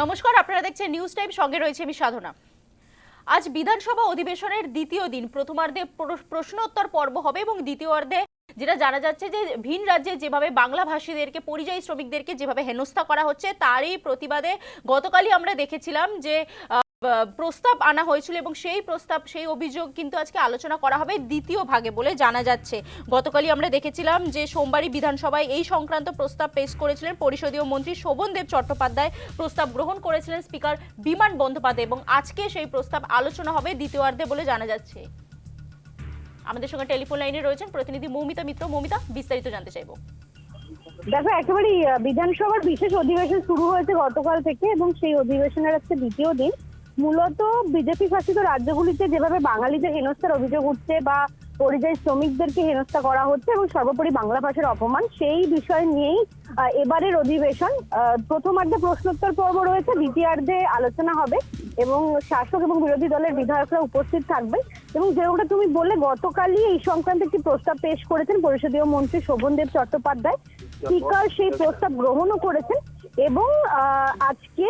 নমস্কার, আপনারা দেখছেন নিউজ টাইম সঙ্গে রয়েছে আমি সাধনা। আজ বিধানসভা অধিবেশনের দ্বিতীয় দিন, প্রথমার্ধে প্র- প্রশ্নোত্তর পর্ব হবে এবং দ্বিতীয়ার্ধে যেটা জানা যাচ্ছে যে ভিন রাজ্যে যেভাবে বাংলা ভাষীদেরকে পরিযায়ী শ্রমিকদেরকে যেভাবে হেনস্থা করা হচ্ছে, তারই প্রতিবাদে গতকালই আমরা দেখেছিলাম যে প্রস্তাব আনা হয়েছিল এবং সেই প্রস্তাব, সেই অভিযোগ কিন্তু আজকে আলোচনা করা হবে দ্বিতীয় ভাগে বলে জানা যাচ্ছে। গতকালই আমরা দেখেছিলাম যে সোমবারই বিধানসভায় এই সংক্রান্ত প্রস্তাব পেশ করেছিলেন পরিষদীয় মন্ত্রী শোভনদেব চট্টোপাধ্যায়। প্রস্তাব গ্রহণ করেছিলেন স্পিকার বিমান বন্দ্যোপাধ্যায় এবং আজকে সেই প্রস্তাব আলোচনা হবে দ্বিতীয়ার্ধে বলে জানা যাচ্ছে। আমাদের সঙ্গে টেলিফোন লাইনে রয়েছেন প্রতিনিধি মৌমিতা মিত্র। মৌমিতা, বিস্তারিত জানতে চাইব। দেখো, একেবারেই বিধানসভার বিশেষ অধিবেশন শুরু হয়েছে গতকাল থেকে এবং সেই অধিবেশনের আজকে দ্বিতীয় দিন। মূলত বিজেপি শাসিত রাজ্যগুলিতে যেভাবে বাঙালিদের হেনস্থার অভিযোগ উঠছে বা পরিযায়ী শ্রমিকদেরকে হেনস্থা করা হচ্ছে এবং সর্বোপরি বাংলা ভাষার অপমান সেই বিষয় নিয়েই এবারের অধিবেশন প্রথমার্ধে প্রশ্নোত্তর পর্ব রয়েছে দ্বিতীয়ার্ধে আলোচনা হবে এবং শাসক এবং বিরোধী দলের বিধায়করা উপস্থিত থাকবেন। এবং যেরকমটা তুমি বললে গতকালই এই সংক্রান্ত একটি প্রস্তাব পেশ করেছেন পরিষদীয় মন্ত্রী শোভনদেব চট্টোপাধ্যায়। স্পিকার সেই প্রস্তাব গ্রহণও করেছেন এবং আহ, আজকে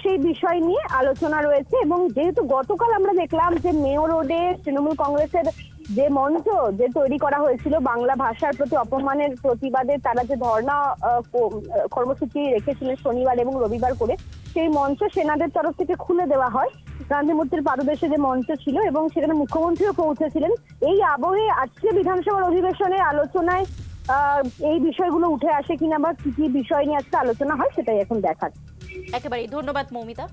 সেই বিষয় নিয়ে আলোচনা রয়েছে এবং যেহেতু গতকাল আমরা দেখলাম যে মেয়র রোডে তৃণমূল কংগ্রেসের যে মঞ্চ যে তৈরি করা হয়েছিল, বাংলা ভাষার প্রতি অপমানের প্রতিবাদে তারা যে ধর্ণা কর্মসূচি রেখেছিলেন শনিবার এবং রবিবার করে, সেই মঞ্চ সেনাদের তরফ থেকে খুলে দেওয়া হয়। গান্ধী মূর্তির পাদদেশে যে মঞ্চ ছিল এবং সেখানে মুখ্যমন্ত্রীও পৌঁছেছিলেন। এই আবহে আজকে বিধানসভার অধিবেশনে আলোচনায় এই বিষয়গুলো উঠে আসে কিনা বা কি কি বিষয় নিয়ে আজকে আলোচনা হয় সেটাই এখন দেখার। একেবারেই। ধন্যবাদ মৌমিতা।